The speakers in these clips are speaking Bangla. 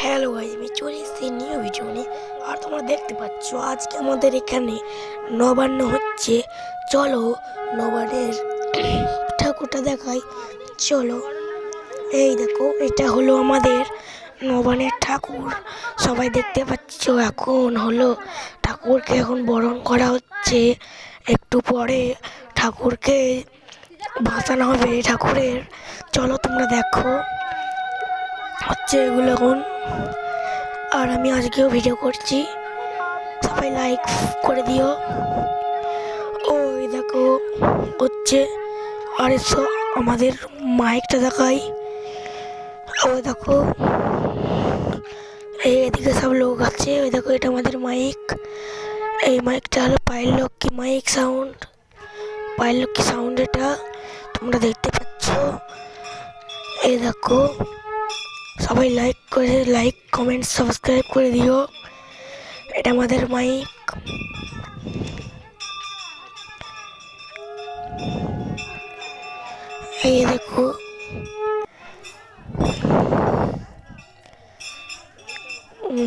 হ্যালো গাইজ আমি চলে এসেছি নিউ ভিডিও আর তোমরা দেখতে পাচ্ছ, আজকে আমাদের এখানে নবান্ন হচ্ছে। চলো নবান্নের ঠাকুরটা দেখাই। চলো। এই দেখো, এটা হলো আমাদের নবানের ঠাকুর। সবাই দেখতে পাচ্ছ, এখন হলো ঠাকুরকে এখন বরণ করা হচ্ছে। একটু পরে ঠাকুরকে বাঁচানো হবে ঠাকুরের। চলো তোমরা দেখো। হচ্ছে এগুলো এখন আর আমি আজকেও ভিডিও করছি। সবাই লাইক করে দিও। ওই দেখো, হচ্ছে আর এসো আমাদের মাইকটা দেখাই। ও দেখো, এই এদিকে সব লোক আছে। ওই দেখো, এটা আমাদের মাইক এই মাইকটা হলো পায়ের লক্ষ্মী মাইক সাউন্ড পায়ের লক্ষ্মী সাউন্ড এটা তোমরা দেখতে পাচ্ছ। এই দেখো সবাই লাইক করে লাইক কমেন্ট সাবস্ক্রাইব করে দিও। এটা আমাদের মাইক এই দেখো।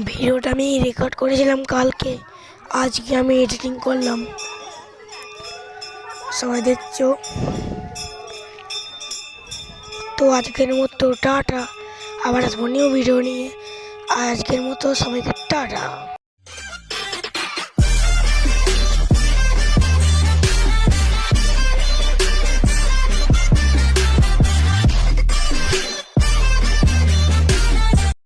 ভিডিওটা আমি রেকর্ড করেছিলাম কালকে। আজকে আমি এডিটিং করলাম। সবাই দেখছ? তো আজকের মতো, টাটা। আবার আসব নিউ ভিডিও নিয়ে। আজকের মতো সবাইকে টাটা।